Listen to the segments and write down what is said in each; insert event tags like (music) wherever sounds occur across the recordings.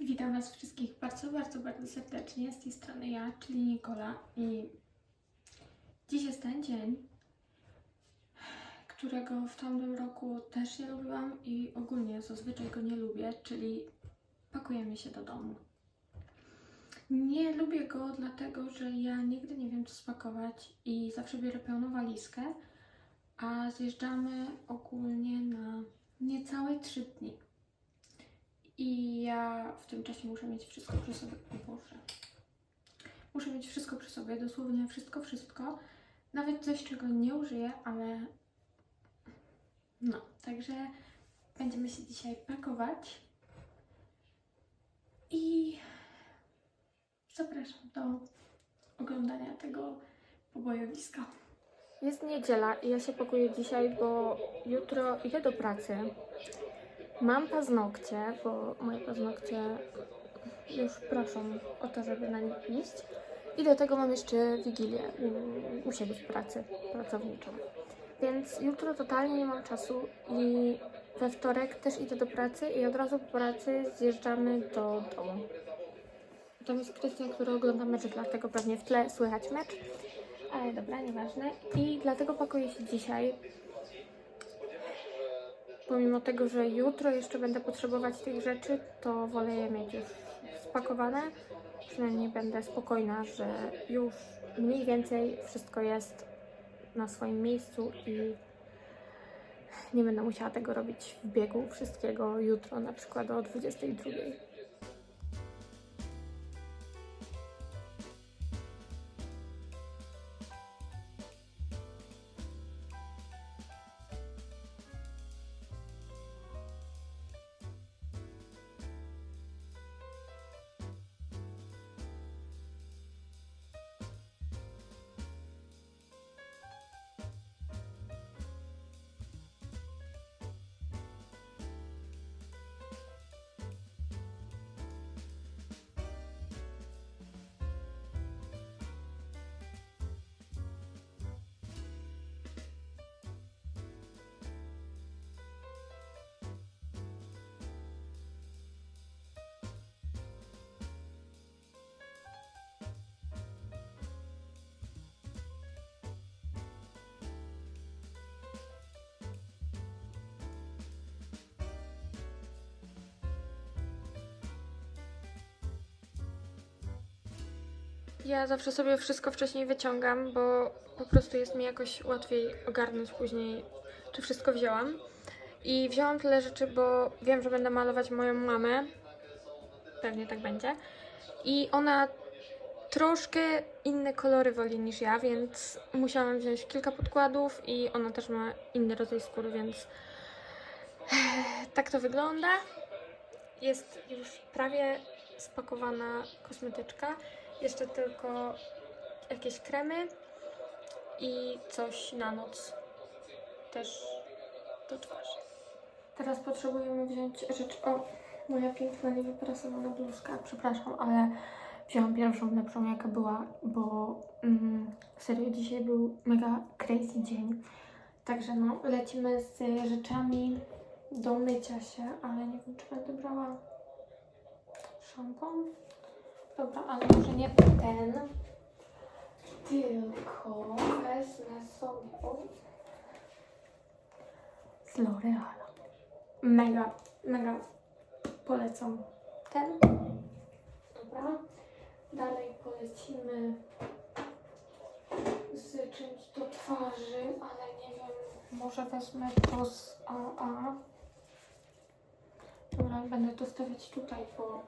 Witam Was wszystkich bardzo, bardzo, bardzo serdecznie. Z tej strony ja, czyli Nikola. I dziś jest ten dzień, którego w tamtym roku też nie lubiłam i ogólnie zazwyczaj go nie lubię, czyli pakujemy się do domu. Nie lubię go dlatego, że ja nigdy nie wiem co spakować i zawsze biorę pełną walizkę, a zjeżdżamy ogólnie na niecałe 3 dni. I ja w tym czasie muszę mieć wszystko przy sobie. O Boże. Muszę mieć wszystko przy sobie, dosłownie wszystko, wszystko. Nawet coś, czego nie użyję, ale. No, także będziemy się dzisiaj pakować. I zapraszam do oglądania tego pobojowiska. Jest niedziela i ja się pakuję dzisiaj, bo jutro idę do pracy. Mam paznokcie, bo moje paznokcie już proszą o to, żeby na nich iść. I do tego mam jeszcze wigilię u, u siebie w pracy pracowniczą. Więc jutro totalnie nie mam czasu i we wtorek też idę do pracy i od razu po pracy zjeżdżamy do domu. Tam jest Krystian, który ogląda mecz, dlatego pewnie w tle słychać mecz. Ale dobra, nieważne. I dlatego pakuję się dzisiaj, pomimo tego, że jutro jeszcze będę potrzebować tych rzeczy, to wolę je mieć już spakowane. Przynajmniej będę spokojna, że już mniej więcej wszystko jest na swoim miejscu i nie będę musiała tego robić w biegu wszystkiego jutro, na przykład o 22. Ja zawsze sobie wszystko wcześniej wyciągam, bo po prostu jest mi jakoś łatwiej ogarnąć później, czy wszystko wzięłam. I wzięłam tyle rzeczy, bo wiem, że będę malować moją mamę. Pewnie tak będzie. I ona troszkę inne kolory woli niż ja, więc musiałam wziąć kilka podkładów i ona też ma inny rodzaj skóry, więc tak to wygląda. Jest już prawie spakowana kosmetyczka. Jeszcze tylko jakieś kremy i coś na noc. Też do twarzy. Teraz potrzebujemy wziąć rzecz. O, moja piękna, niewyprasowana bluzka. Przepraszam, ale wziąłam pierwszą lepszą, jaka była, bo mm, serio dzisiaj był mega crazy dzień. Także no, lecimy z rzeczami do mycia się, ale nie wiem, czy będę brała szampon. Dobra, ale może nie ten. Tylko wezmę sobie. Z L'Oreala. Mega, mega polecam ten. Dobra. Dalej polecimy z czymś do twarzy, ale nie wiem. Może wezmę to z AA. Dobra, będę to stawiać tutaj, bo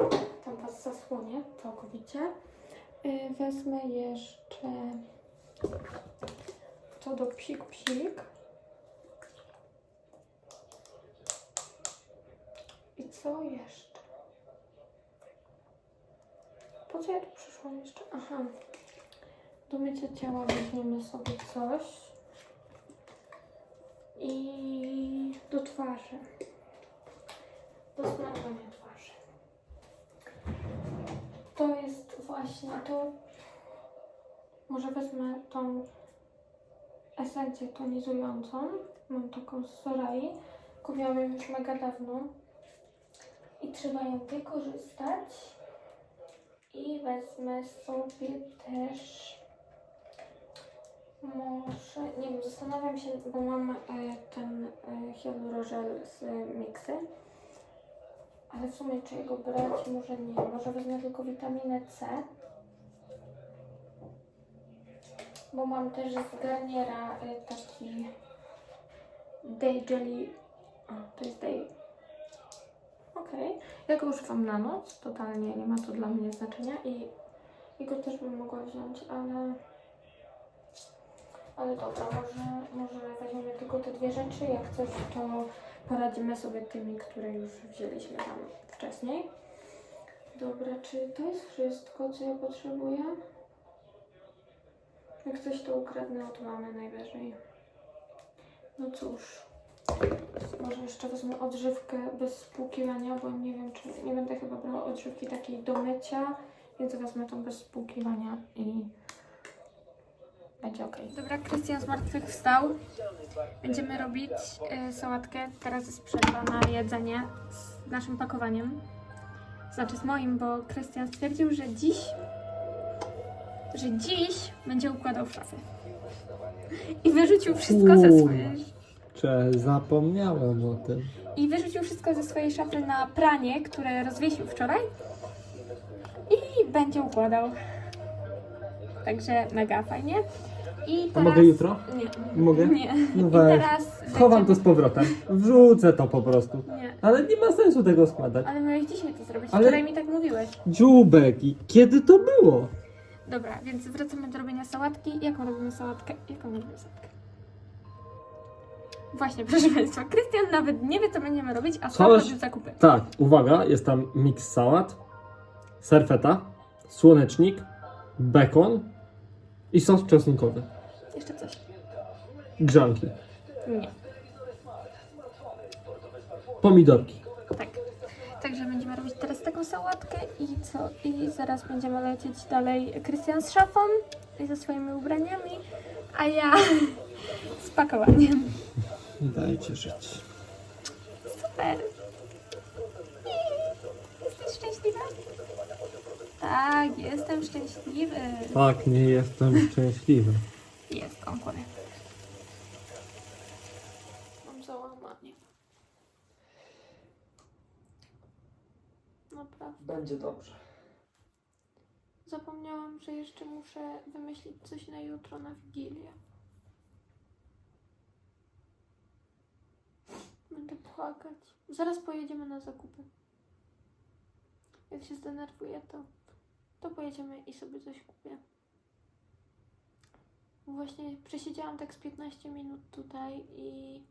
tam Was zasłonię całkowicie. Y, Wezmę jeszcze to do psik psik. I co jeszcze? Po co ja tu przyszłam jeszcze? Aha. Do mycia ciała weźmiemy sobie coś. I do twarzy. Do smarowania twarzy. To jest właśnie to. Może wezmę tą esencję tonizującą. Mam taką z Sorai. Kupiłam ją już mega dawno. i trzeba ją wykorzystać. I wezmę sobie też może, nie wiem, zastanawiam się, bo mam e, ten e, hialurożel z miksy. Ale w sumie czy jego brać? Może nie. Może wezmę tylko witaminę C. Bo mam też z Garniera y, taki Day Jelly. O, to jest Day. Okej. Ja go używam na noc. Totalnie nie ma to dla mnie znaczenia. I, i go też bym mogła wziąć, ale... Ale dobra, może, może weźmiemy tylko te dwie rzeczy. Jak coś, to poradzimy sobie tymi, które już wzięliśmy tam wcześniej. Dobra, czy to jest wszystko, co ja potrzebuję? Jak coś to ukradnę od mamy najwyżej. No cóż. Może jeszcze wezmę odżywkę bez spłukiwania, bo nie wiem, czy nie będę chyba brała odżywki takiej do mycia, więc wezmę tą bez spłukiwania i będzie ok. Dobra, Krystian z martwych wstał. Będziemy robić e, sałatkę. Teraz jest przerwa na jedzenie z naszym pakowaniem. Znaczy z moim, bo Krystian stwierdził, że dziś że dziś będzie układał w szafy. I wyrzucił wszystko ze swojej. Zapomniałem o tym. I wyrzucił wszystko ze swojej szafy na pranie, które rozwiesił wczoraj. I będzie układał. Także mega fajnie. I teraz... mogę jutro? Nie. Mogę? Nie. No I teraz... Chowam to z powrotem. Wrzucę to po prostu. Nie. Ale nie ma sensu tego składać. Ale miałeś dzisiaj to zrobić. Ale- Wczoraj mi tak mówiłeś. Dziubek, i kiedy to było? Dobra, więc wracamy do robienia sałatki. Jaką robimy sałatkę? Jaką robimy sałatkę? Właśnie, (laughs) proszę Państwa, Krystian nawet nie wie, co będziemy robić, a sam Coś- robił zakupy. Tak, uwaga, jest tam miks sałat, serfeta, słonecznik, bekon i sos czosnkowy. Jeszcze coś. Grzanki, Nie. pomidorki. Tak. Także będziemy robić teraz taką sałatkę i co? I zaraz będziemy lecieć dalej. Krystian z szafą i ze swoimi ubraniami, a ja (laughs) z pakowaniem. Dajcie żyć. Super. Jesteś szczęśliwa? Tak, jestem szczęśliwy. Tak, nie jestem szczęśliwy. Jest, on kłamie. Mam załamanie. Naprawdę. Będzie dobrze. Zapomniałam, że jeszcze muszę wymyślić coś na jutro na Wigilię. Będę płakać. Zaraz pojedziemy na zakupy. Jak się zdenerwuję, to, to pojedziemy i sobie coś kupię. Właśnie przesiedziałam tak z 15 minut tutaj i,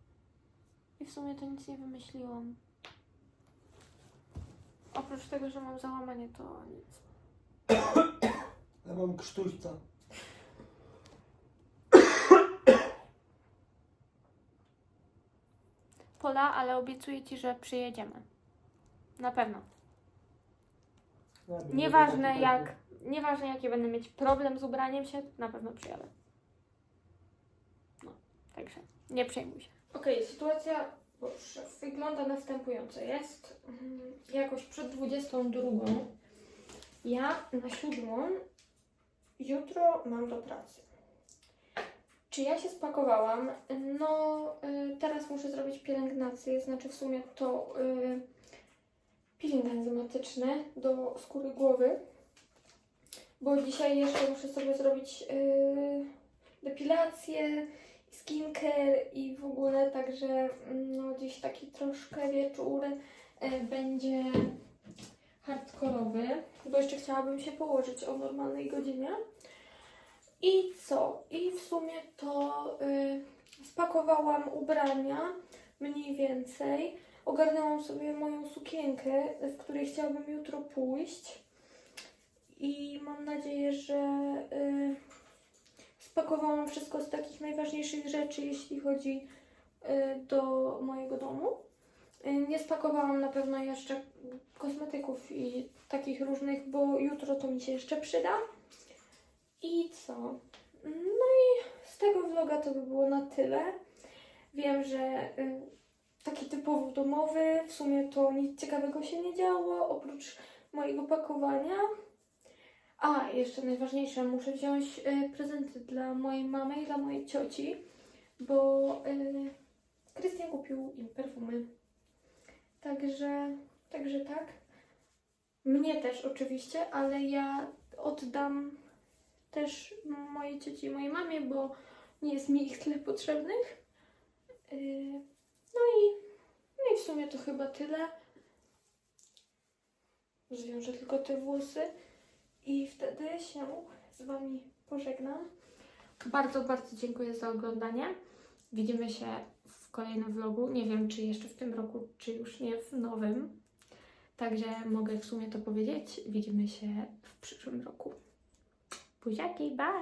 i w sumie to nic nie wymyśliłam. Oprócz tego, że mam załamanie, to nic. (coughs) Ja mam krztuśca. (coughs) Pola, ale obiecuję Ci, że przyjedziemy. Na pewno. Nieważne jak, nieważne jaki będę mieć problem z ubraniem się, na pewno przyjadę. No, także nie przejmuj się. Okej, sytuacja Boże, wygląda następująco. Jest mm, jakoś przed 22. Ja na siódmą jutro mam do pracy. Czy ja się spakowałam? No, y, teraz muszę zrobić pielęgnację, znaczy w sumie to y, peeling enzymatyczny do skóry głowy, bo dzisiaj jeszcze muszę sobie zrobić y, depilację, skincare i w ogóle, także mm, no dziś taki troszkę wieczór y, będzie hardkorowy, bo jeszcze chciałabym się położyć o normalnej godzinie. I co? I w sumie to y, spakowałam ubrania mniej więcej. Ogarnęłam sobie moją sukienkę, w której chciałabym jutro pójść. I mam nadzieję, że y, spakowałam wszystko z takich najważniejszych rzeczy, jeśli chodzi y, do mojego domu. Y, nie spakowałam na pewno jeszcze kosmetyków i takich różnych, bo jutro to mi się jeszcze przyda. I co? No i z tego vloga to by było na tyle. Wiem, że y, taki typowo domowy. W sumie to nic ciekawego się nie działo, oprócz mojego pakowania. A, jeszcze najważniejsze, muszę wziąć y, prezenty dla mojej mamy i dla mojej cioci, bo y, Krystian kupił im perfumy. Także, także tak. Mnie też oczywiście, ale ja oddam też mojej cioci i mojej mamie, bo nie jest mi ich tyle potrzebnych. Yy, No i, no i w sumie to chyba tyle. Zwiążę tylko te włosy i wtedy się z Wami pożegnam. Bardzo, bardzo dziękuję za oglądanie. Widzimy się w kolejnym vlogu. Nie wiem, czy jeszcze w tym roku, czy już nie w nowym. Także mogę w sumie to powiedzieć. Widzimy się w przyszłym roku. Buziaki, bye!